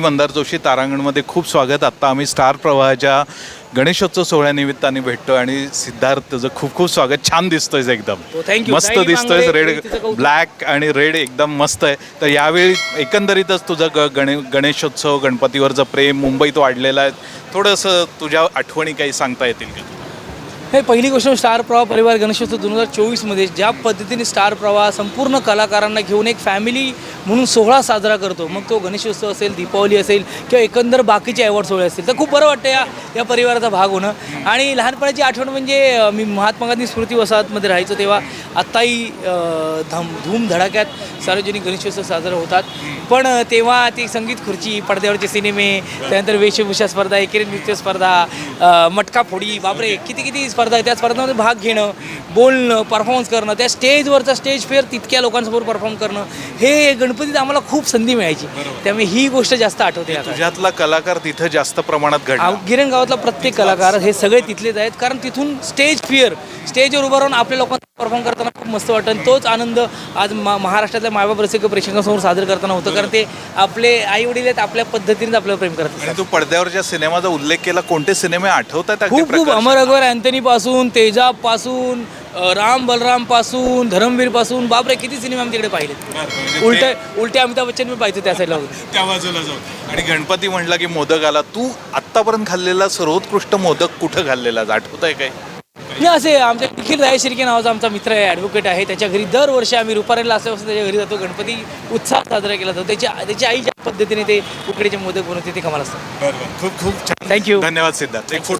मंदार जोशी तारांगणमध्ये खूप स्वागत. आत्ता आम्ही स्टार प्रवाहाच्या गणेशोत्सव सोहळ्यानिमित्ताने भेटतो आणि सिद्धार्थ तुझं खूप खूप स्वागत. छान दिसतोयस एकदम. हो. मस्त दिसतोयस. बांगडे, रेड. ब्लॅक आणि रेड एकदम मस्त आहे. तर यावेळी एकंदरीतच तुझं ग गणे गणेशोत्सव गणपतीवरचं प्रेम मुंबईत वाढलेलं आहे. थोडंसं तुझ्या आठवणी काही सांगता येतील का? हे पहिली गोष्ट स्टार प्रवाह परिवार गणेशोत्सव दोन हजार चोवीसमध्ये ज्या पद्धतीने स्टार प्रवाह संपूर्ण कलाकारांना घेऊन एक फॅमिली म्हणून सोहळा साजरा करतो. मग तो गणेशोत्सव असेल दीपावली असेल किंवा एकंदर बाकीचे अवॉर्ड सोहळे असतील. तर खूप बरं वाटतं या या परिवाराचा भाग होणं. आणि लहानपणाची आठवण म्हणजे मी महात्मा गांधी स्मृती वसाहतमध्ये राहायचो तेव्हा आत्ताही धम धूम धडाक्यात सार्वजनिक गणेशोत्सव साजरा होतात. पण तेव्हा ती संगीत खुर्ची पडद्यावरचे सिनेमे त्यानंतर वेशभूषा स्पर्धा एकेरी नृत्य स्पर्धा मटका फोडी बापरे किती किती स्पर्धा आहे त्या स्पर्धामध्ये भाग घेणं बोलणं परफॉर्मन्स करणं त्या स्टेजवरचा स्टेज फेअर तितक्या लोकांसमोर परफॉर्म करणं हे गणपतीत आम्हाला खूप संधी मिळायची. त्यामुळे ही गोष्ट जास्त आठवते. तुझ्यातला कलाकार तिथं जास्त प्रमाणात गिरण गावातला प्रत्येक कलाकार हे सगळे तिथलेच आहेत. कारण तिथून स्टेज फिअर स्टेजवर उभं राहून आपल्या लोकांना परफॉर्म करताना खूप मस्त वाटतं. आणि तोच आनंद आज मा महाराष्ट्रातल्या मायबाप रसिक प्रेक्षकांसमोर सादर करताना होतं. कारण ते आपले आई वडील आहेत आपल्या पद्धतीने आपल्याला प्रेम करत असतात. आणि तू पडद्यावरच्या सिनेमाचा उल्लेख केला कोणते सिनेमे आठवतात खूप खूप? अमर अकबर अँथनी पासून तेजाबपासून अ, राम बलरामपासून धरमवीरपासून बापरे किती सिनेमे आम्ही तिकडे पाहिले? म्हणजे उलटे उलटे अमिताभ बच्चन मी पाहिजे त्या साईडला होते त्या बाजूला जाऊ. आणि गणपती म्हणला की मोदक आला. तू आतापर्यंत खाल्लेला सर्वोत्कृष्ट मोदक कुठं खाल्लेला? आठवत आहे काय? नाही असे आमच्या निखिल राय शिर्के नावाचा आमचा मित्र आहे ॲडव्होकेट आहे. त्याच्या घरी दरवर्षी आम्ही रुपारेला असल्यापासून त्याच्या घरी जातो. गणपती उत्साह साजरा केला जातो. त्याची त्याची आई ज्या पद्धतीने ते उकडीचे मोदक बनवते ते कमाल असतात. खूप खूप छान. Thank you. धन्यवाद सिद्धार्थ. एक फोटो